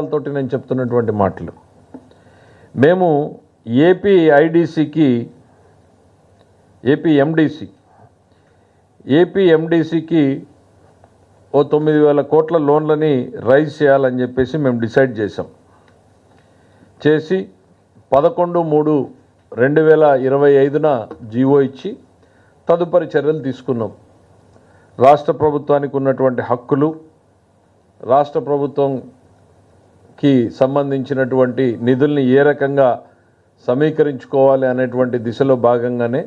తోటి నేను చెప్తున్నటువంటి మాటలు. మేము ఏపీ ఐడిసికి ఏపీ ఎండిసి ఏపీ ఎండిసికి ఓ తొమ్మిది వేల కోట్ల లోన్లని రైజ్ చేయాలని చెప్పేసి మేము డిసైడ్ చేసాం చేసి పదకొండు మూడు రెండు వేల ఇరవై ఐదున జీవో ఇచ్చి తదుపరి చర్యలు తీసుకున్నాం. రాష్ట్ర ప్రభుత్వానికి ఉన్నటువంటి హక్కులు రాష్ట్ర ప్రభుత్వం కి సంబంధించినటువంటి నిధుల్ని ఏ రకంగా సమీకరించుకోవాలి అనేటువంటి దిశలో భాగంగానే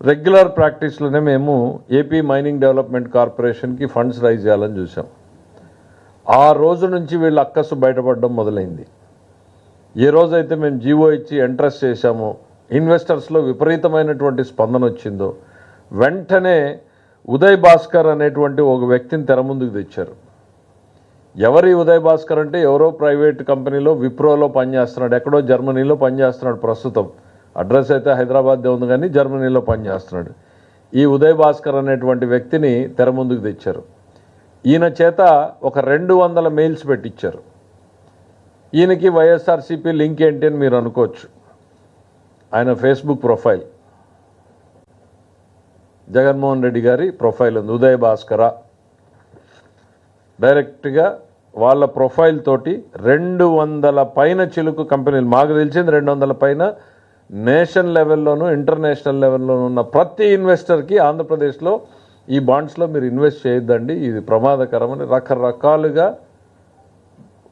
రెగ్యులర్ ప్రాక్టీస్లోనే మేము ఏపీ మైనింగ్ డెవలప్మెంట్ కార్పొరేషన్కి ఫండ్స్ రైజ్ చేయాలని చూసాం ఆ రోజు నుంచి వీళ్ళ అక్కసు బయటపడడం మొదలైంది. ఏ రోజైతే మేము జీవో ఇచ్చి ఎంట్రెస్ట్ చేశామో ఇన్వెస్టర్స్లో విపరీతమైనటువంటి స్పందన వచ్చిందో వెంటనే ఉదయ్ భాస్కర్ అనేటువంటి ఒక వ్యక్తిని తెర ముందుకు తెచ్చారు. ఎవరి ఉదయ్ భాస్కర్ అంటే ఎవరో ప్రైవేట్ కంపెనీలో విప్రోలో పనిచేస్తున్నాడు ఎక్కడో జర్మనీలో పనిచేస్తున్నాడు ప్రస్తుతం. అడ్రస్ అయితే హైదరాబాద్దే ఉంది కానీ జర్మనీలో పనిచేస్తున్నాడు. ఈ ఉదయ్ భాస్కర్ అనేటువంటి వ్యక్తిని తెర ముందుకు తెచ్చారు. ఈయన చేత ఒక రెండు వందల మెయిల్స్ పెట్టించారు ఈయనకి వైఎస్ఆర్సీపీ లింక్ ఏంటి అని మీరు అనుకోవచ్చు. ఆయన ఫేస్బుక్ ప్రొఫైల్. జగన్మోహన్ రెడ్డి గారి ప్రొఫైల్ ఉంది. ఉదయ్ భాస్కర. డైరెక్ట్గా వాళ్ళ ప్రొఫైల్ తోటి రెండు వందల పైన చిలుకు కంపెనీలు మాకు తెలిసింది రెండు వందల పైన నేషన్ లెవెల్లోనూ ఇంటర్నేషనల్ లెవెల్లోనూ ఉన్న ప్రతి ఇన్వెస్టర్కి ఆంధ్రప్రదేశ్లో ఈ బాండ్స్లో మీరు ఇన్వెస్ట్ చేయొద్దండి. ఇది ప్రమాదకరమని రకరకాలుగా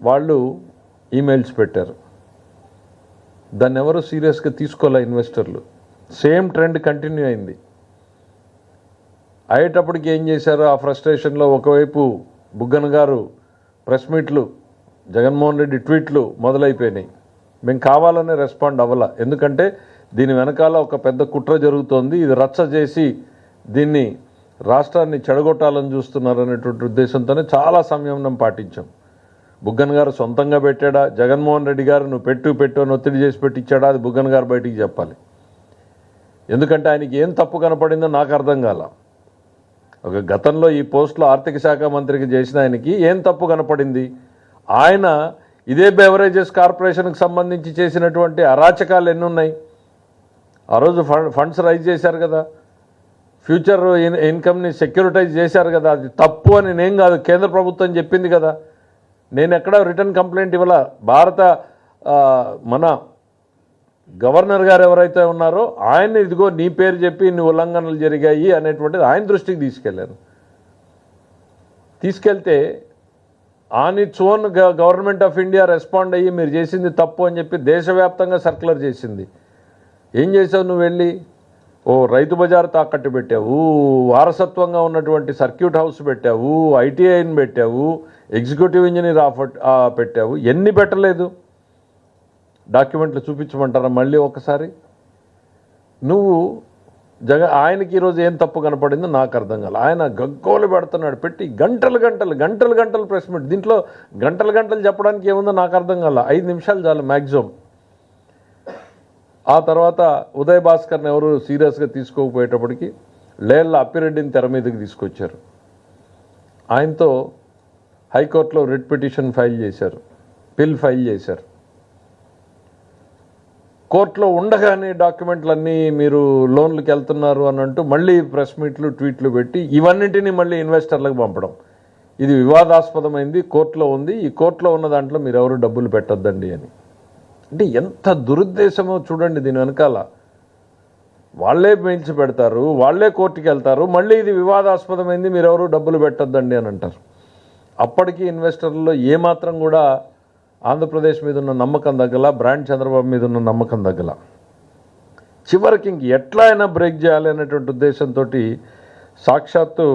వాళ్ళు ఈమెయిల్స్ పెట్టారు. దాన్ని ఎవరు సీరియస్గా తీసుకోలే ఇన్వెస్టర్లు. సేమ్ ట్రెండ్ కంటిన్యూ అయింది. అయ్యేటప్పటికి ఏం చేశారు? ఆ ఫ్రస్ట్రేషన్లో ఒకవైపు బుగ్గన గారు ప్రెస్ మీట్లు జగన్మోహన్ రెడ్డి ట్వీట్లు మొదలైపోయినాయి. మేము కావాలనే రెస్పాండ్ అవ్వాల. ఎందుకంటే దీని వెనకాల ఒక పెద్ద కుట్ర జరుగుతోంది. ఇది రచ్చ చేసి దీన్ని రాష్ట్రాన్ని చెడగొట్టాలని చూస్తున్నారనేటువంటి ఉద్దేశంతోనే చాలా సంయమనం పాటించాం. బుగ్గన్ గారు సొంతంగా పెట్టాడా? జగన్మోహన్ రెడ్డి గారు నువ్వు పెట్టు పెట్టు అని ఒత్తిడి చేసి పెట్టించాడా అది బుగ్గన్ గారు బయటికి చెప్పాలి. ఎందుకంటే ఆయనకి ఏం తప్పు కనపడిందో నాకు అర్థం కాల. ఒక గతంలో ఈ పోస్టులో ఆర్థిక శాఖ మంత్రికి చేసిన ఆయనకి ఏం తప్పు కనపడింది? ఆయన ఇదే బెవరేజెస్ కార్పొరేషన్కి సంబంధించి చేసినటువంటి అరాచకాలు ఎన్ని ఉన్నాయి ఆ రోజు ఫండ్స్ రైజ్ చేశారు కదా. ఫ్యూచర్ ఇన్ ఇన్కమ్ని సెక్యూరిటైజ్ చేశారు కదా. అది తప్పు అని నేను కాదు కేంద్ర ప్రభుత్వం చెప్పింది కదా. నేను ఎక్కడ రిటర్న్ కంప్లైంట్ ఇవ్వాల? భారత మన గవర్నర్ గారు ఎవరైతే ఉన్నారో ఆయన ఇదిగో నీ పేరు చెప్పి ఇన్ని ఉల్లంఘనలు జరిగాయి అనేటువంటిది ఆయన దృష్టికి తీసుకెళ్ళాను తీసుకెళ్తే on its own government of India respond అయ్యి మీరు చేసింది తప్పు అని చెప్పి దేశవ్యాప్తంగా సర్క్యులర్ చేసింది. ఏం చేసావు నువ్వు వెళ్ళి? ఓ రైతు బజార్ తాకట్టు పెట్టావు వారసత్వంగా ఉన్నటువంటి సర్క్యూట్ హౌస్ పెట్టావు ఐటీఐని పెట్టావు ఎగ్జిక్యూటివ్ ఇంజనీర్ ఆఫ్ పెట్టావు ఎన్ని పెట్టలేదు? డాక్యుమెంట్లు చూపించమంటారా మళ్ళీ ఒకసారి నువ్వు జగ ఆయనకి ఈరోజు ఏం తప్పు కనపడిందో నాకు అర్థం కాదు ఆయన గగ్గోలు పెడుతున్నాడు పెట్టి గంటలు గంటలు గంటలు గంటలు ప్రెస్ మీట్. దీంట్లో గంటలు గంటలు చెప్పడానికి ఏముందో నాకు అర్థం కాల. ఐదు నిమిషాలు చాలు మ్యాక్సిమం ఆ తర్వాత ఉదయ్ భాస్కర్ని ఎవరు సీరియస్గా తీసుకోకపోయేటప్పటికి లేళ్ళ అప్పిరెడ్డిని తెర మీదకి తీసుకొచ్చారు. ఆయనతో హైకోర్టులో రిట్ పిటిషన్ ఫైల్ చేశారు. పిల్ ఫైల్ చేశారు. కోర్టులో ఉండగానే డాక్యుమెంట్లన్నీ మీరు లోన్లకు వెళ్తున్నారు అని అంటూ మళ్ళీ ప్రెస్ మీట్లు ట్వీట్లు పెట్టి ఇవన్నింటినీ మళ్ళీ ఇన్వెస్టర్లకు పంపడం. ఇది వివాదాస్పదమైంది కోర్టులో ఉంది. ఈ కోర్టులో ఉన్న దాంట్లో మీరు ఎవరు డబ్బులు పెట్టొద్దండి అని. అంటే ఎంత దురుద్దేశమో చూడండి దీని వెనకాల. వాళ్ళే మెయిల్స్ పెడతారు వాళ్ళే కోర్టుకి వెళ్తారు మళ్ళీ ఇది వివాదాస్పదమైంది మీరెవరు డబ్బులు పెట్టొద్దండి అని అంటారు. అప్పటికి ఇన్వెస్టర్లలో ఏమాత్రం కూడా ఆంధ్రప్రదేశ్ మీద ఉన్న నమ్మకం తగ్గల బ్రాండ్ చంద్రబాబు మీద ఉన్న నమ్మకం తగ్గల. చివరికి ఇంక ఎట్లా అయినా బ్రేక్ చేయాలి అనేటువంటి ఉద్దేశంతో సాక్షాత్తు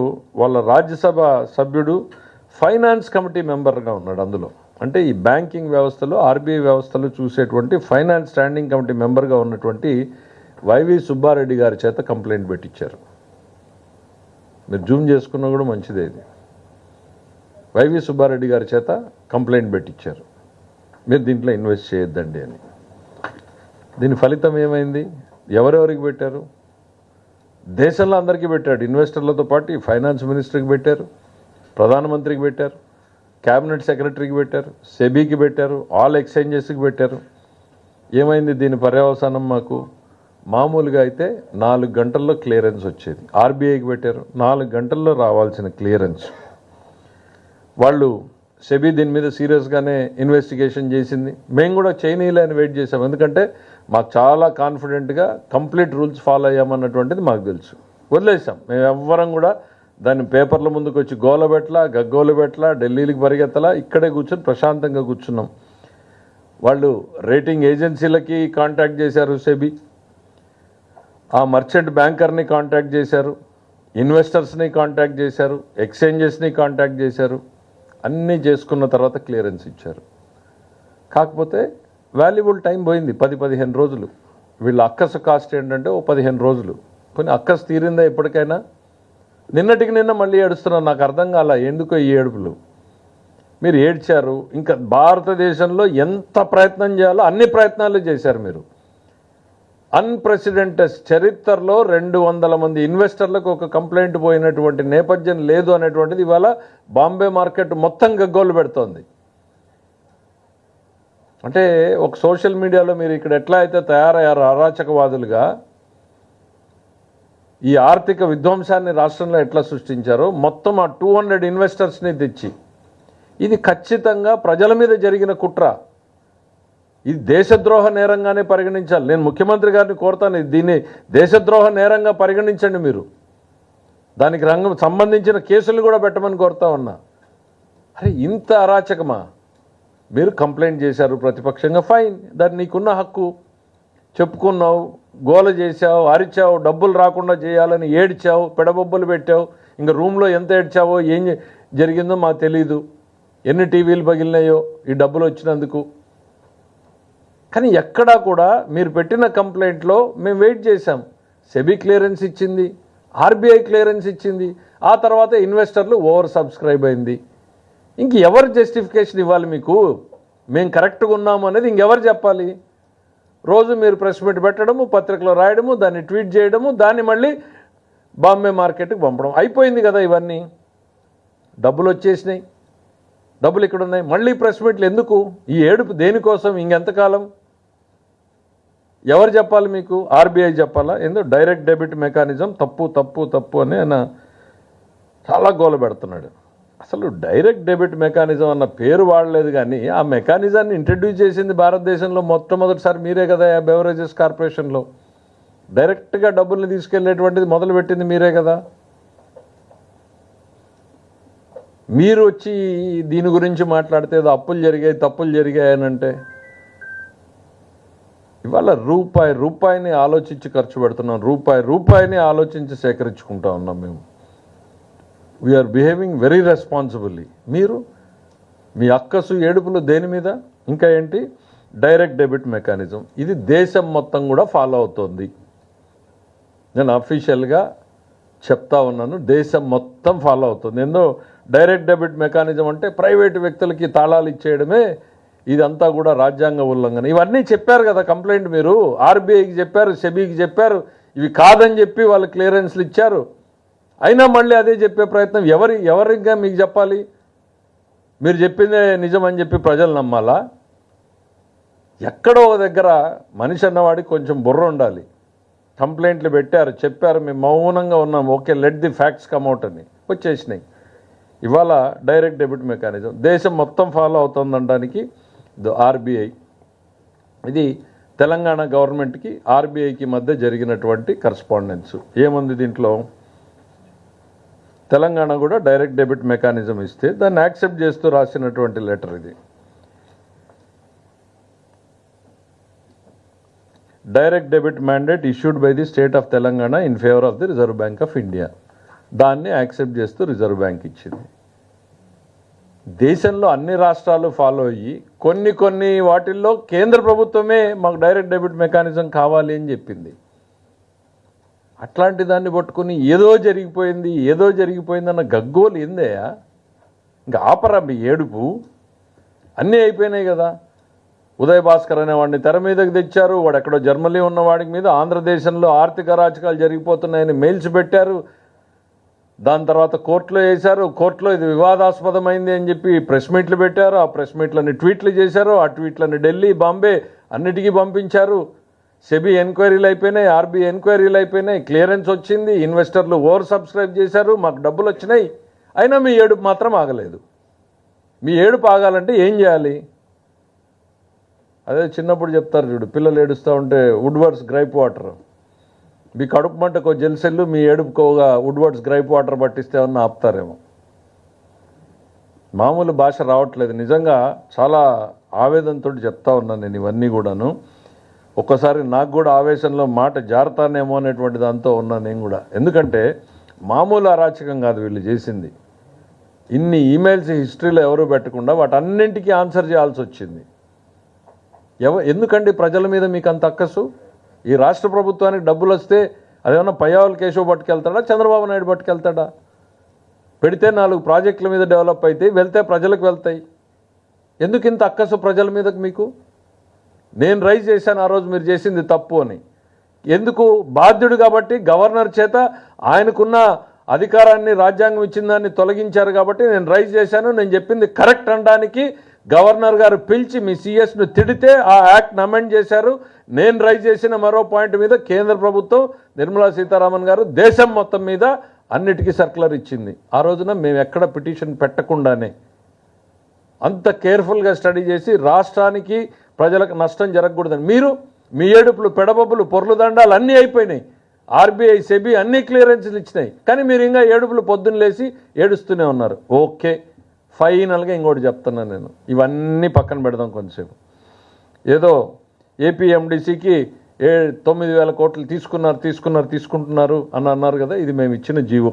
వాళ్ళ రాజ్యసభ సభ్యుడు ఫైనాన్స్ కమిటీ మెంబర్గా ఉన్నాడు అందులో. అంటే ఈ బ్యాంకింగ్ వ్యవస్థలో ఆర్బీఐ వ్యవస్థలో చూసేటువంటి ఫైనాన్స్ స్టాండింగ్ కమిటీ మెంబర్గా ఉన్నటువంటి వైవి సుబ్బారెడ్డి గారి చేత కంప్లైంట్ పెట్టించారు మీరు జూమ్ చేసుకున్నా కూడా మంచిదే ఇది. వైవి సుబ్బారెడ్డి గారి చేత కంప్లైంట్ పెట్టించారు మీరు దీంట్లో ఇన్వెస్ట్ చేయొద్దండి అని. దీని ఫలితం ఏమైంది? ఎవరెవరికి పెట్టారు? దేశంలో అందరికీ పెట్టాడు. ఇన్వెస్టర్లతో పాటు ఫైనాన్స్ మినిస్టర్కి పెట్టారు. ప్రధానమంత్రికి పెట్టారు. క్యాబినెట్ సెక్రటరీకి పెట్టారు. సెబీకి పెట్టారు. ఆల్ ఎక్స్చేంజెస్కి పెట్టారు. ఏమైంది దీని పర్యవసానం మాకు? మామూలుగా అయితే నాలుగు గంటల్లో క్లియరెన్స్ వచ్చేది. ఆర్బీఐకి పెట్టారు. నాలుగు గంటల్లో రావాల్సిన క్లియరెన్స్. వాళ్ళు సెబీ దీని మీద సీరియస్గానే ఇన్వెస్టిగేషన్ చేసింది. మేము కూడా చైనీయులు అని వెయిట్ చేసాం. ఎందుకంటే మాకు చాలా కాన్ఫిడెంట్గా కంప్లీట్ రూల్స్ ఫాలో అయ్యామన్నటువంటిది మాకు తెలుసు. వదిలేసాం. మేము ఎవ్వరం కూడా దాన్ని పేపర్ల ముందుకు వచ్చి గోలబెట్ల గగ్గోలు పెట్టలా ఢిల్లీకి పరిగెత్తలా ఇక్కడే కూర్చొని ప్రశాంతంగా కూర్చున్నాం. వాళ్ళు రేటింగ్ ఏజెన్సీలకి కాంటాక్ట్ చేశారు సెబీ. ఆ మర్చెంట్ బ్యాంకర్ని కాంటాక్ట్ చేశారు. ఇన్వెస్టర్స్ని కాంటాక్ట్ చేశారు. ఎక్స్చేంజెస్ని కాంటాక్ట్ చేశారు. అన్నీ చేసుకున్న తర్వాత క్లియరెన్స్ ఇచ్చారు. కాకపోతే వాల్యుబుల్ టైం పోయింది పది పదిహేను రోజులు. వీళ్ళ అక్కసు కాస్ట్ ఏంటంటే ఓ పదిహేను రోజులు. కొన్ని అక్కసు తీరిందా ఎప్పటికైనా నిన్నటికి నిన్న మళ్ళీ ఏడుస్తున్నా నాకు అర్థం కాల ఎందుకో ఈ ఏడుపులు? మీరు ఏడ్చారు. ఇంకా భారతదేశంలో ఎంత ప్రయత్నం చేయాలో అన్ని ప్రయత్నాలు చేశారు మీరు. అన్ప్రెసిడెంటెడ్ చరిత్రలో రెండు వందల మంది ఇన్వెస్టర్లకు ఒక కంప్లైంట్ పోయినటువంటి నేపథ్యం లేదు అనేటువంటిది ఇవాళ బాంబే మార్కెట్ మొత్తం గగ్గోలు పెడుతోంది. అంటే ఒక సోషల్ మీడియాలో మీరు ఇక్కడ ఎట్లా అయితే తయారయ్యారు అరాచకవాదులుగా ఈ ఆర్థిక విధ్వంసాన్ని రాష్ట్రంలో ఎట్లా సృష్టించారో మొత్తం ఆ టూ హండ్రెడ్ ఇన్వెస్టర్స్ని తెచ్చి ఇది ఖచ్చితంగా ప్రజల మీద జరిగిన కుట్ర. ఇది దేశద్రోహ నేరంగానే పరిగణించాలి. నేను ముఖ్యమంత్రి గారిని కోరుతాను. దీన్ని దేశద్రోహ నేరంగా పరిగణించండి మీరు. దానికి రంగం సంబంధించిన కేసులు కూడా పెట్టమని కోరుతా ఉన్నా. అరే ఇంత అరాచకమా? మీరు కంప్లైంట్ చేశారు ప్రతిపక్షంగా. ఫైన్. దాన్ని నీకున్న హక్కు. చెప్పుకున్నావు గోల చేశావు అరిచావు డబ్బులు రాకుండా చేయాలని ఏడ్చావు పెడబొబ్బలు పెట్టావు. ఇంకా రూమ్లో ఎంత ఏడ్చావో ఏం జరిగిందో మాకు తెలీదు. ఎన్ని టీవీలు పగిలినాయో ఈ డబ్బులు వచ్చినందుకు. కానీ ఎక్కడా కూడా మీరు పెట్టిన కంప్లైంట్లో మేము వెయిట్ చేశాం. సెబీ క్లియరెన్స్ ఇచ్చింది ఆర్బీఐ క్లియరెన్స్ ఇచ్చింది ఆ తర్వాత ఇన్వెస్టర్లు ఓవర్ సబ్స్క్రైబ్ అయింది. ఇంక ఎవరు జస్టిఫికేషన్ ఇవ్వాలి మీకు? మేము కరెక్ట్గా ఉన్నాము అనేది ఇంకెవరు చెప్పాలి? రోజు మీరు ప్రెస్ మీట్ పెట్టడము పత్రికలో రాయడము దాన్ని ట్వీట్ చేయడము దాన్ని మళ్ళీ బాంబే మార్కెట్కి పంపడం. అయిపోయింది కదా ఇవన్నీ. డబ్బులు వచ్చేసినాయి. డబ్బులు ఇక్కడ ఉన్నాయి మళ్ళీ ప్రెస్ మీట్లు ఎందుకు? ఈ ఏడుపు దేనికోసం? ఇంకెంతకాలం? ఎవరు చెప్పాలి మీకు? ఆర్బీఐ చెప్పాలా? ఎందుకు డైరెక్ట్ డెబిట్ మెకానిజం తప్పు తప్పు తప్పు అని ఆయన చాలా గోల పెడుతున్నాడు. అసలు డైరెక్ట్ డెబిట్ మెకానిజం అన్న పేరు వాడలేదు కానీ ఆ మెకానిజాన్ని ఇంట్రడ్యూస్ చేసింది భారతదేశంలో మొట్టమొదటిసారి మీరే కదా బెవరేజెస్ కార్పొరేషన్లో. డైరెక్ట్గా డబ్బుల్ని తీసుకెళ్ళేటువంటిది మొదలుపెట్టింది మీరే కదా. మీరు వచ్చి దీని గురించి మాట్లాడితే ఏదో అప్పులు జరిగాయి తప్పులు జరిగాయి అని అంటే ఇవాళ రూపాయి రూపాయిని ఆలోచించి ఖర్చు పెడుతున్నాం రూపాయి రూపాయిని ఆలోచించి సేకరించుకుంటా ఉన్నాం మేము. వీఆర్ బిహేవింగ్ వెరీ రెస్పాన్సిబుల్లీ మీరు మీ అక్కసు ఏడుపులు దేని మీద? ఇంకా ఏంటి? డైరెక్ట్ డెబిట్ మెకానిజం ఇది దేశం మొత్తం కూడా ఫాలో అవుతోంది. నేను అఫీషియల్గా చెప్తా ఉన్నాను దేశం మొత్తం ఫాలో అవుతుంది. ఏందో డైరెక్ట్ డెబిట్ మెకానిజం అంటే ప్రైవేటు వ్యక్తులకి తాళాలు ఇచ్చేయడమే ఇదంతా కూడా రాజ్యాంగ ఉల్లంఘన. ఇవన్నీ చెప్పారు కదా కంప్లైంట్ మీరు. ఆర్బీఐకి చెప్పారు సెబీకి చెప్పారు. ఇవి కాదని చెప్పి వాళ్ళు క్లియరెన్స్లు ఇచ్చారు. అయినా మళ్ళీ అదే చెప్పే ప్రయత్నం ఎవరి ఎవరిగా మీకు చెప్పాలి? మీరు చెప్పిందే నిజం అని చెప్పి ప్రజలు నమ్మాలా? ఎక్కడో ఒక దగ్గర మనిషి అన్నవాడికి కొంచెం బుర్ర ఉండాలి. కంప్లైంట్లు పెట్టారు చెప్పారు. మేము మౌనంగా ఉన్నాం. Okay let the facts come out అని. వచ్చేసినాయి. ఇవాళ డైరెక్ట్ డెబిట్ మెకానిజం దేశం మొత్తం ఫాలో అవుతుందనడానికి ఆర్బీఐ. ఇది తెలంగాణ గవర్నమెంట్కి ఆర్బీఐకి మధ్య జరిగినటువంటి కరస్పాండెన్స్. ఏముంది దీంట్లో? తెలంగాణ కూడా డైరెక్ట్ డెబిట్ మెకానిజం ఇస్తే దాన్ని యాక్సెప్ట్ చేస్తూ రాసినటువంటి లెటర్ ఇది. Direct debit mandate issued by the state of Telangana in favour of the Reserve Bank of India. దాన్ని యాక్సెప్ట్ చేస్తూ రిజర్వ్ బ్యాంక్ ఇచ్చింది. దేశంలో అన్ని రాష్ట్రాలు ఫాలో అయ్యి కొన్ని కొన్ని వాటిల్లో కేంద్ర ప్రభుత్వమే మాకు డైరెక్ట్ డెబిట్ మెకానిజం కావాలి అని చెప్పింది. అట్లాంటి దాన్ని పట్టుకుని ఏదో జరిగిపోయింది ఏదో జరిగిపోయిందన్న గగ్గోలు ఏందయ్యా? ఇంకా ఆపరా మీ ఏడుపు? అన్నీ అయిపోయినాయి కదా. ఉదయ్ భాస్కర్ అనే వాడిని తెర మీదకి తెచ్చారు వాడు ఎక్కడో జర్మనీ ఉన్న వాడికి మీద ఆంధ్రదేశంలో ఆర్థిక రాజకాలు జరిగిపోతున్నాయని మెయిల్స్ పెట్టారు. దాని తర్వాత కోర్టులో వేశారు. కోర్టులో ఇది వివాదాస్పదమైంది అని చెప్పి ప్రెస్ మీట్లు పెట్టారు. ఆ ప్రెస్ మీట్లని ట్వీట్లు చేశారు. ఆ ట్వీట్లని ఢిల్లీ బాంబే అన్నిటికీ పంపించారు. సెబీ ఎంక్వైరీలు అయిపోయినాయి. ఆర్బీ ఎంక్వైరీలు అయిపోయినాయి. క్లియరెన్స్ వచ్చింది. ఇన్వెస్టర్లు ఓవర్ సబ్స్క్రైబ్ చేశారు. మాకు డబ్బులు వచ్చినాయి. అయినా మీ ఏడుపు మాత్రం ఆగలేదు. మీ ఏడుపు ఆగాలంటే ఏం చేయాలి? అదే చిన్నప్పుడు చెప్తారు చూడు పిల్లలు ఏడుస్తూ ఉంటే వుడ్వర్డ్స్ గ్రైప్ వాటర్. మీ కడుపు మంటకు జెల్సెల్లు మీ ఏడుపుకోగా వుడ్వర్డ్స్ గ్రైప్ వాటర్ పట్టిస్తే ఏమన్నా ఆపుతారేమో. మామూలు భాష రావట్లేదు. నిజంగా చాలా ఆవేదనతో చెప్తా ఉన్నాను నేను ఇవన్నీ కూడాను. ఒక్కసారి నాకు కూడా ఆవేశంలో మాట జారుతానేమో అనేటువంటి దాంతో ఉన్నాను నేను కూడా. ఎందుకంటే మామూలు అరాచకం కాదు వీళ్ళు చేసింది. ఇన్ని ఈమెయిల్స్ హిస్టరీలో ఎవరు పెట్టకుండా వాటన్నింటికీ ఆన్సర్ చేయాల్సి వచ్చింది. ఎవ ఎందుకండి ప్రజల మీద మీకు అంత అక్కసు? ఈ రాష్ట్ర ప్రభుత్వానికి డబ్బులు వస్తే అదేమన్నా పయ్యావులు కేశవ్ పట్టుకెళ్తాడా చంద్రబాబు నాయుడు పట్టుకెళ్తాడా? పెడితే నాలుగు ప్రాజెక్టుల మీద డెవలప్ అయితే వెళ్తే ప్రజలకు వెళ్తాయి. ఎందుకు ఇంత అక్కసు ప్రజల మీదకు మీకు? నేను రైజ్ చేశాను ఆ రోజు మీరు చేసింది తప్పు అని. ఎందుకు? బాధ్యుడు కాబట్టి గవర్నర్ చేత ఆయనకున్న అధికారాన్ని రాజ్యాంగం ఇచ్చిన దాన్ని తొలగించారు కాబట్టి నేను రైజ్ చేశాను. నేను చెప్పింది కరెక్ట్ అనడానికి గవర్నర్ గారు పిలిచి మీ సిఎస్ను తిడితే ఆ యాక్ట్ని అమెండ్ చేశారు. నేను రైజ్ చేసిన మరో పాయింట్ మీద కేంద్ర ప్రభుత్వం నిర్మలా సీతారామన్ గారు దేశం మొత్తం మీద అన్నిటికీ సర్కులర్ ఇచ్చింది. ఆ రోజున మేము ఎక్కడ పిటిషన్ పెట్టకుండానే అంత కేర్ఫుల్గా స్టడీ చేసి రాష్ట్రానికి ప్రజలకు నష్టం జరగకూడదని. మీరు మీ ఏడుపులు పెడబబ్బులు పొర్లు దండాలు అన్నీ అయిపోయినాయి. ఆర్బీఐ సెబీ అన్ని క్లియరెన్స్లు ఇచ్చినాయి. కానీ మీరు ఇంకా ఏడుపులు పొద్దున్న లేచి ఏడుస్తూనే ఉన్నారు. ఓకే ఫైనల్గా ఇంకోటి చెప్తున్నాను నేను. ఇవన్నీ పక్కన పెడదాం కొంచెంసేపు ఏదో ఏపీఎండిసికి ఏ తొమ్మిది వేల కోట్లు తీసుకున్నారు తీసుకున్నారు తీసుకుంటున్నారు అని అన్నారు కదా ఇది మేము ఇచ్చిన GO.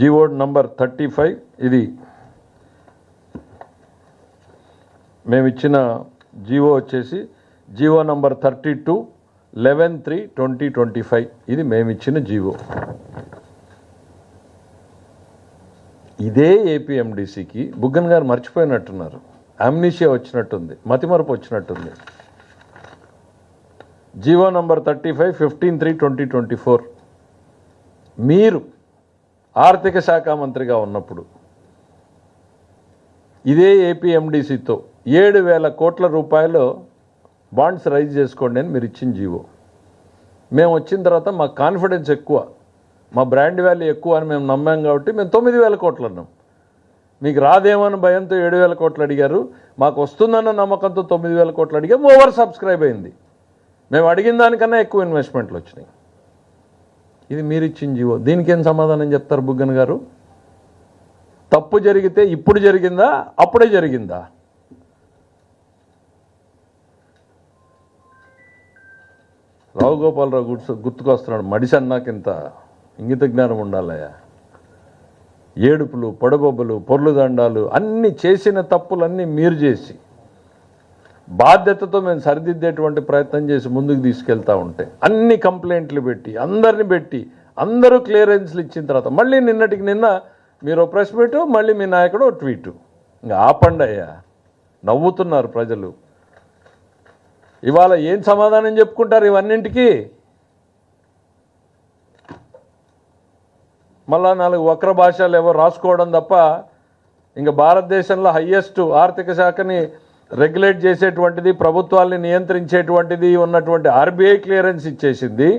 GO number thirty five ఇది మేము ఇచ్చిన జీవో వచ్చేసి GO number thirty two eleven three twenty twenty five ఇది మేము ఇచ్చిన జీవో. ఇదే ఏపీఎండిసికి బుగ్గన్ గారు మర్చిపోయినట్టున్నారు. అమ్నిషియా వచ్చినట్టుంది మతిమరపు వచ్చినట్టుంది. GO number thirty five fifteen three twenty twenty four. మీరు ఆర్థిక శాఖ మంత్రిగా ఉన్నప్పుడు ఇదే ఏపీఎండిసితో ఏడు వేల కోట్ల రూపాయలు బాండ్స్ రైజ్ చేసుకోండి అని మీరు ఇచ్చిన జీవో. మేము వచ్చిన తర్వాత మా కాన్ఫిడెన్స్ ఎక్కువ మా బ్రాండ్ వాల్యూ ఎక్కువ అని మేము నమ్మాం కాబట్టి మేము తొమ్మిది వేల కోట్లు అన్నాం. మీకు రాదేమని భయంతో ఏడు వేల కోట్లు అడిగారు మాకు వస్తుందన్న నమ్మకంతో తొమ్మిది వేల కోట్లు అడిగాం ఓవర్ సబ్స్క్రైబ్ అయింది. మేము అడిగిన దానికన్నా ఎక్కువ ఇన్వెస్ట్మెంట్లు వచ్చినాయి. ఇది మీరు ఇచ్చిన జీవో. దీనికేం సమాధానం చెప్తారు బుగ్గన్ గారు? తప్పు జరిగితే ఇప్పుడు జరిగిందా? అప్పుడే జరిగిందా? రావు గోపాలరావు గుర్తు గుర్తుకొస్తున్నాడు మడిసి అన్నాకింత ఇంగిత జ్ఞానం ఉండాలయ్యా ఏడుపులు పొడబొబ్బలు పొర్లు దండాలు అన్ని చేసిన తప్పులన్నీ మీరు చేసి బాధ్యతతో మేము సరిదిద్దేటువంటి ప్రయత్నం చేసి ముందుకు తీసుకెళ్తూ ఉంటే అన్ని కంప్లైంట్లు పెట్టి అందరిని పెట్టి అందరూ క్లియరెన్స్లు ఇచ్చిన తర్వాత మళ్ళీ నిన్నటికి నిన్న మీరు ప్రెస్ మీటు మళ్ళీ మీ నాయకుడు ట్వీటు. ఇంకా ఆపండి అయ్యా నవ్వుతున్నారు ప్రజలు. ఇవాళ ఏం సమాధానం చెప్పుకుంటారు ఇవన్నింటికి? మళ్ళా నాలుగు వక్ర భాషలు ఏవో రాసుకోవడం తప్ప ఇంకా భారతదేశంలో హయ్యెస్ట్ ఆర్థిక శాఖని రెగ్యులేట్ చేసేటువంటిది ప్రభుత్వాల్ని నియంత్రించేటువంటిది ఉన్నటువంటి ఆర్బీఐ క్లియరెన్స్ ఇచ్చేసింది.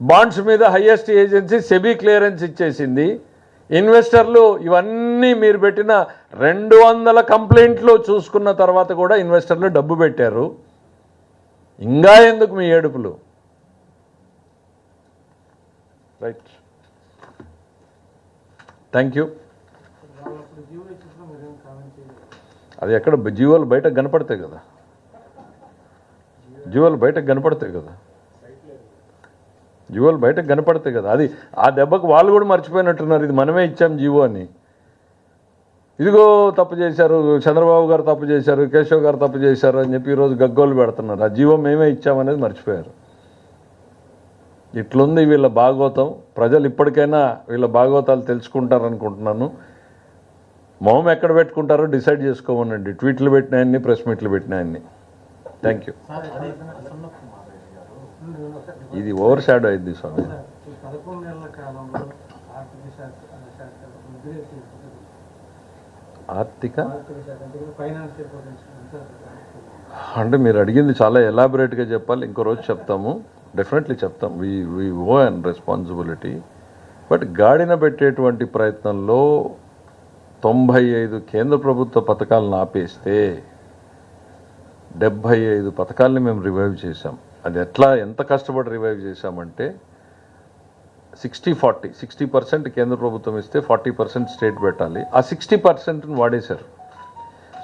బాండ్స్ మీద హయ్యెస్ట్ ఏజెన్సీ సెబీ క్లియరెన్స్ ఇచ్చేసింది. ఇన్వెస్టర్లు ఇవన్నీ మీరు పెట్టిన రెండు వందల కంప్లైంట్లు చూసుకున్న తర్వాత కూడా ఇన్వెస్టర్లు డబ్బు పెట్టారు. ఇంకా ఎందుకు మీ ఏడుపులు? రైట్ థ్యాంక్ యూ అది ఎక్కడ జీవాలు బయటకు కనపడతాయి కదా. జీవాలు బయటకు కనపడతాయి కదా. జీవాలు బయటకు కనపడతాయి కదా. అది ఆ దెబ్బకు వాళ్ళు కూడా మర్చిపోయినట్టున్నారు. ఇది మనమే ఇచ్చాం జీవో అని. ఇదిగో తప్పు చేశారు చంద్రబాబు గారు తప్పు చేశారు కేశవ్ గారు తప్పు చేశారు అని చెప్పి ఈరోజు గగ్గోలు పెడుతున్నారు. ఆ జీవో మేమే ఇచ్చామనేది మర్చిపోయారు. ఇట్లుంది వీళ్ళ భాగవతం ప్రజలు ఇప్పటికైనా వీళ్ళ భాగవతాలు తెలుసుకుంటారనుకుంటున్నాను. మొహం ఎక్కడ పెట్టుకుంటారో డిసైడ్ చేసుకోమనండి. ట్వీట్లు పెట్టినాయన్ని ప్రెస్ మీట్లు పెట్టినాయన్ని థ్యాంక్ యూ ఇది ఓవర్ షాడో అయింది స్వామి. ఆర్థిక? అంటే మీరు అడిగింది చాలా ఎలాబొరేట్గా చెప్పాలి. ఇంకో రోజు చెప్తాము. డెఫినెట్లీ చెప్తాం. V V O and responsibility but గాడిన పెట్టేటువంటి ప్రయత్నంలో తొంభై ఐదు కేంద్ర ప్రభుత్వ పథకాలను ఆపేస్తే డెబ్భై ఐదు పథకాలని మేము రివైవ్ చేశాం. అది ఎట్లా ఎంత కష్టపడి రివైవ్ చేశామంటే సిక్స్టీ ఫార్టీ సిక్స్టీ పర్సెంట్ కేంద్ర ప్రభుత్వం ఇస్తే ఫార్టీ పర్సెంట్ స్టేట్ పెట్టాలి. ఆ సిక్స్టీ పర్సెంట్ని వాడేశారు.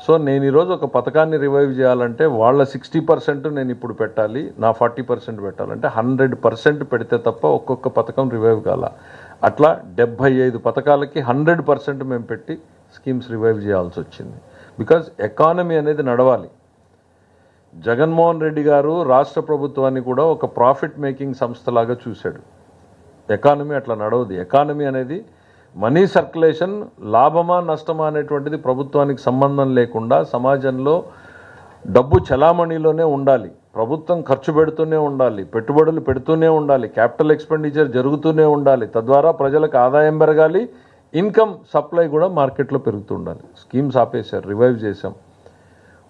సో నేను ఈరోజు ఒక పథకాన్ని రివైవ్ చేయాలంటే వాళ్ళ సిక్స్టీ పర్సెంట్ నేను ఇప్పుడు పెట్టాలి నా ఫార్టీ పర్సెంట్ పెట్టాలంటే హండ్రెడ్ పర్సెంట్ పెడితే తప్ప ఒక్కొక్క పథకం రివైవ్ కాల. అట్లా డెబ్భై ఐదు పథకాలకి హండ్రెడ్ పర్సెంట్ మేము పెట్టి స్కీమ్స్ రివైవ్ చేయాల్సి వచ్చింది. బికాజ్ ఎకానమీ అనేది నడవాలి. జగన్మోహన్ రెడ్డి గారు రాష్ట్ర ప్రభుత్వాన్ని కూడా ఒక ప్రాఫిట్ మేకింగ్ సంస్థలాగా చూశాడు. ఎకానమీ అట్లా నడవదు. ఎకానమీ అనేది మనీ సర్క్యులేషన్ లాభమా నష్టమా అనేటువంటిది ప్రభుత్వానికి సంబంధం లేకుండా సమాజంలో డబ్బు చలామణిలోనే ఉండాలి ప్రభుత్వం ఖర్చు పెడుతూనే ఉండాలి పెట్టుబడులు పెడుతూనే ఉండాలి క్యాపిటల్ ఎక్స్పెండిచర్ జరుగుతూనే ఉండాలి. తద్వారా ప్రజలకు ఆదాయం పెరగాలి ఇన్కమ్ సప్లై కూడా మార్కెట్లో పెరుగుతూ ఉండాలి స్కీమ్స్ ఆపేశారు రివైవ్ చేశాం.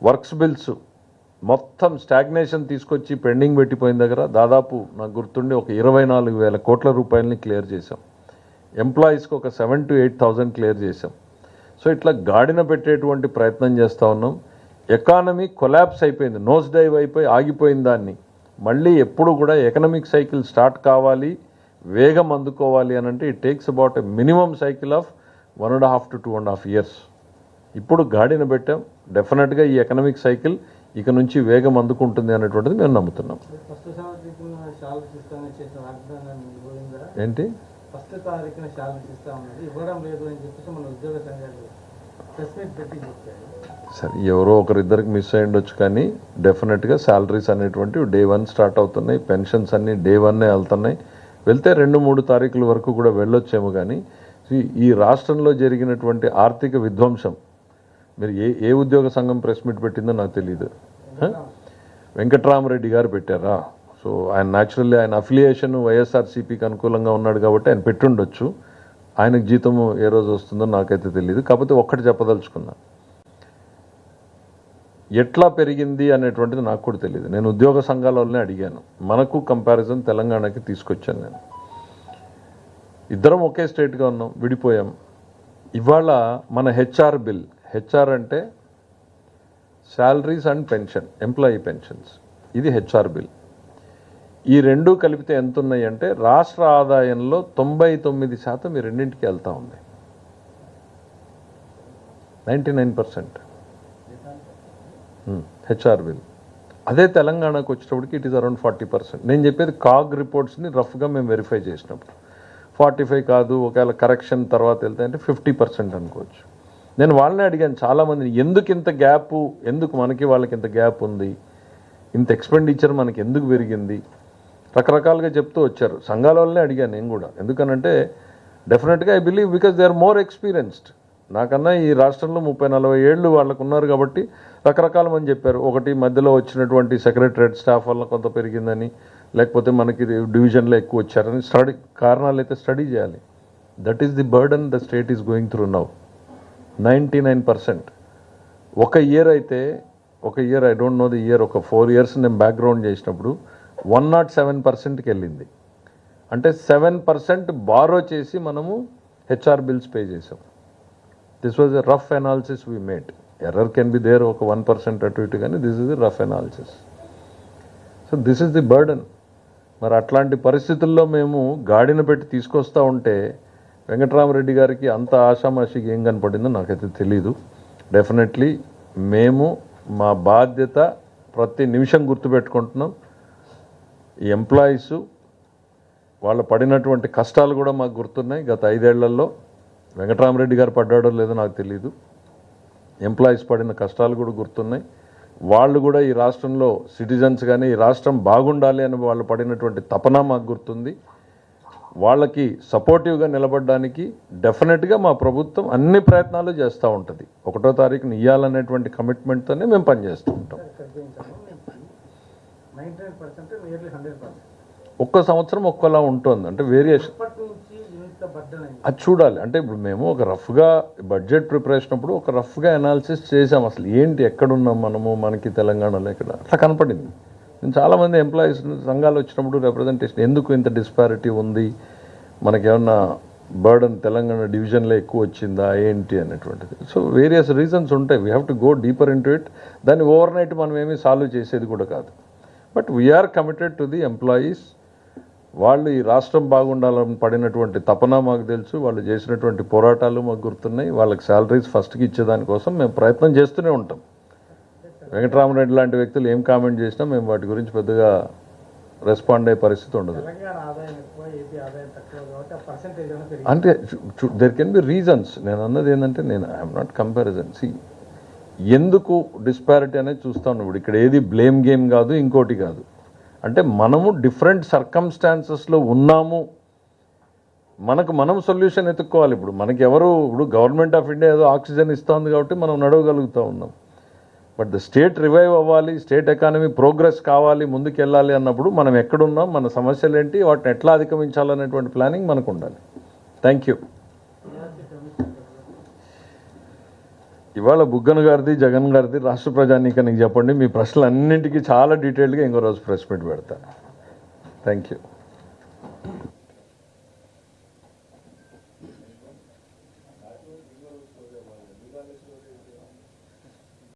వర్క్స్ బిల్స్ మొత్తం స్టాగ్నేషన్ తీసుకొచ్చి పెండింగ్ పెట్టిపోయిన దగ్గర దాదాపు నాకు గుర్తుండి ఒక ఇరవై నాలుగు వేల కోట్ల రూపాయలని క్లియర్ చేశాం. ఎంప్లాయీస్కి ఒక seven to eight thousand clear చేశాం. సో ఇట్లా గాడిన పెట్టేటువంటి ప్రయత్నం చేస్తూ ఉన్నాం. ఎకానమీ కొలాప్స్ అయిపోయింది. నోస్ డైవ్ అయిపోయి ఆగిపోయిన దాన్ని. మళ్ళీ ఎప్పుడు కూడా ఎకనామిక్ సైకిల్ స్టార్ట్ కావాలి వేగం అందుకోవాలి అని అంటే it takes about a minimum cycle of one and half to two and half years ఇప్పుడు గాడిన పెట్టాం. డెఫినెట్గా ఈ ఎకనామిక్ సైకిల్ ఇక నుంచి వేగం అందుకుంటుంది అనేటువంటిది మేము నమ్ముతున్నాం. ఏంటి? ఫస్ట్ సరే ఎవరో ఒకరిద్దరికి మిస్ అయి ఉండొచ్చు కానీ డెఫినెట్గా శాలరీస్ అనేటువంటివి డే వన్ స్టార్ట్ అవుతున్నాయి పెన్షన్స్ అన్నీ డే వన్నే వెళ్తున్నాయి. వెళ్తే రెండు మూడు తారీఖుల వరకు కూడా వెళ్ళొచ్చేమో కానీ ఈ- రాష్ట్రంలో జరిగినటువంటి ఆర్థిక విధ్వంసం మీరు ఏ ఏ ఉద్యోగ సంఘం ప్రెస్ మీట్ పెట్టిందో నాకు తెలియదు వెంకట్రామరెడ్డి గారు పెట్టారా? సో ఆయన న్యాచురల్లీ ఆయన అఫిలియేషన్ వైఎస్ఆర్సీపీకి అనుకూలంగా ఉన్నాడు కాబట్టి ఆయన పెట్టుండొచ్చు. ఆయనకు జీతము ఏ రోజు వస్తుందో నాకైతే తెలియదు కాకపోతే ఒక్కటి చెప్పదలుచుకున్నా. ఎట్లా పెరిగింది అనేటువంటిది నాకు కూడా తెలియదు నేను ఉద్యోగ సంఘాల వల్లనే అడిగాను. మనకు కంపారిజన్ తెలంగాణకి తీసుకొచ్చాను నేను. ఇద్దరం ఒకే స్టేట్గా ఉన్నాం విడిపోయాం. ఇవాళ మన హెచ్ఆర్ బిల్ హెచ్ఆర్ అంటే salaries and pension employee pensions ఇది హెచ్ఆర్ బిల్ ఈ రెండు కలిపితే ఎంత ఉన్నాయి అంటే రాష్ట్ర ఆదాయంలో తొంభై తొమ్మిది శాతం ఈ రెండింటికి వెళ్తూ ఉంది. Ninety nine percent. HR bill అదే తెలంగాణకు వచ్చేటప్పటికి it is around forty percent నేను చెప్పేది కాగ్ రిపోర్ట్స్ని రఫ్గా మేము వెరిఫై చేసినప్పుడు. ఫార్టీ ఫైవ్ కాదు ఒకవేళ కరెక్షన్ తర్వాత వెళ్తే అంటే ఫిఫ్టీ పర్సెంట్ అనుకోవచ్చు. నేను వాళ్ళని అడిగాను చాలామందిని ఎందుకు ఇంత గ్యాప్ ఎందుకు మనకి వాళ్ళకి ఇంత గ్యాప్ ఉంది? ఇంత ఎక్స్పెండిచర్ మనకి ఎందుకు పెరిగింది? రకరకాలుగా చెప్తూ వచ్చారు. సంఘాల వల్లనే అడిగాను నేను కూడా. ఎందుకనంటే డెఫినెట్గా I believe because they are more experienced నాకన్నా ఈ రాష్ట్రంలో ముప్పై నలభై ఏళ్ళు వాళ్ళకు ఉన్నారు కాబట్టి రకరకాల మంది చెప్పారు. ఒకటి మధ్యలో వచ్చినటువంటి సెక్రటరేట్ స్టాఫ్ వల్ల కొంత పెరిగిందని లేకపోతే మనకి డివిజన్లో ఎక్కువ వచ్చారని స్టడీ కారణాలు అయితే స్టడీ చేయాలి. That is the burden the state is going through now ninety nine percent. ఒక ఇయర్ అయితే ఒక year I don't know the year ఒక ఫోర్ ఇయర్స్ నేను బ్యాక్గ్రౌండ్ చేసినప్పుడు వన్ నాట్ సెవెన్ పర్సెంట్కి వెళ్ళింది. అంటే సెవెన్ పర్సెంట్ బారో చేసి మనము హెచ్ఆర్ బిల్స్ పే చేసాం. This was a rough analysis we made error can be there ఒక వన్ పర్సెంట్ అటు ఇటు కానీ this is the rough analysis so this is the burden మరి అట్లాంటి పరిస్థితుల్లో మేము గాడిన పెట్టి తీసుకొస్తా ఉంటే వెంకటరామరెడ్డి గారికి అంత ఆషామాషికి ఏం కనపడిందో నాకైతే తెలీదు. డెఫినెట్లీ మేము మా బాధ్యత ప్రతి నిమిషం గుర్తుపెట్టుకుంటున్నాం. ఈ ఎంప్లాయీస్ వాళ్ళు పడినటువంటి కష్టాలు కూడా మాకు గుర్తున్నాయి. గత ఐదేళ్ళలో వెంకటరామరెడ్డి గారు పడ్డాడో లేదో నాకు తెలియదు ఎంప్లాయీస్ పడిన కష్టాలు కూడా గుర్తున్నాయి. వాళ్ళు కూడా ఈ రాష్ట్రంలో సిటిజన్స్ కానీ ఈ రాష్ట్రం బాగుండాలి అని వాళ్ళు పడినటువంటి తపన మాకు గుర్తుంది. వాళ్ళకి సపోర్టివ్గా నిలబడడానికి డెఫినెట్గా మా ప్రభుత్వం అన్ని ప్రయత్నాలు చేస్తూ ఉంటుంది. ఒకటో తారీఖున ఇవ్వాలనేటువంటి కమిట్మెంట్తోనే మేము పనిచేస్తూ ఉంటాం. ఒక్క సంవత్సరం ఒక్కలా ఉంటుంది. అంటే వేరియేషన్ అది చూడాలి. అంటే ఇప్పుడు మేము ఒక రఫ్గా బడ్జెట్ ప్రిపరేషన్ అప్పుడు ఒక రఫ్గా అనాలిసిస్ చేసాం అసలు. ఏంటి ఎక్కడున్నాం మనము మనకి తెలంగాణలో ఎక్కడ? అట్లా కనపడింది. నేను చాలామంది ఎంప్లాయీస్ సంఘాలు వచ్చినప్పుడు రిప్రజెంటేషన్ ఎందుకు ఇంత డిస్పారిటీ ఉంది? మనకేమన్నా బర్డన్ తెలంగాణ డివిజన్లో ఎక్కువ వచ్చిందా? ఏంటి అనేటువంటిది. సో వేరియస్ రీజన్స్ ఉంటాయి. We have to go deeper into it దాన్ని ఓవర్ నైట్ మనం ఏమీ సాల్వ్ చేసేది కూడా కాదు. But we're committed to the employees వాళ్ళు ఈ రాష్ట్రం బాగుండాలని పడినటువంటి తపన మాకు తెలుసు వాళ్ళు చేసినటువంటి పోరాటాలు మాకు గుర్తున్నాయి వాళ్ళకి శాలరీస్ ఫస్ట్కి ఇచ్చేదానికోసం మేము ప్రయత్నం చేస్తూనే ఉంటాం. వెంకటరామరెడ్డి లాంటి వ్యక్తులు ఏం కామెంట్ చేసినా మేము వాటి గురించి పెద్దగా రెస్పాండ్ అయ్యే పరిస్థితి ఉండదు. అంటే దెర్ కెన్ బి రీజన్స్ నేను అన్నది ఏంటంటే నేను ఐఎమ్ నాట్ కంపారిజన్ సి ఎందుకు డిస్పారిటీ అనేది చూస్తాను ఇప్పుడు. ఇక్కడ ఏది బ్లేమ్ గేమ్ కాదు ఇంకోటి కాదు. అంటే మనము డిఫరెంట్ సర్కమ్స్టాన్సెస్లో ఉన్నాము. మనకు మనం సొల్యూషన్ ఎత్తుక్కోవాలి ఇప్పుడు. మనకి ఎవరు ఇప్పుడు గవర్నమెంట్ ఆఫ్ ఇండియా ఏదో ఆక్సిజన్ ఇస్తుంది కాబట్టి మనం నడవగలుగుతూ ఉన్నాం. బట్ ద స్టేట్ రివైవ్ అవ్వాలి స్టేట్ ఎకానమీ ప్రోగ్రెస్ కావాలి ముందుకు వెళ్ళాలి అన్నప్పుడు మనం ఎక్కడున్నాం మన సమస్యలు ఏంటి వాటిని ఎట్లా అధిగమించాలనేటువంటి ప్లానింగ్ మనకు ఉండాలి థ్యాంక్ యూ ఇవాళ బుగ్గన్ గారిది జగన్ గారిది రాష్ట్ర ప్రజానీకానికి చెప్పండి. మీ ప్రశ్నలు అన్నింటికీ చాలా డీటెయిల్గా ఇంకో రోజు ప్రెస్ మీట్ పెడతా. Thank you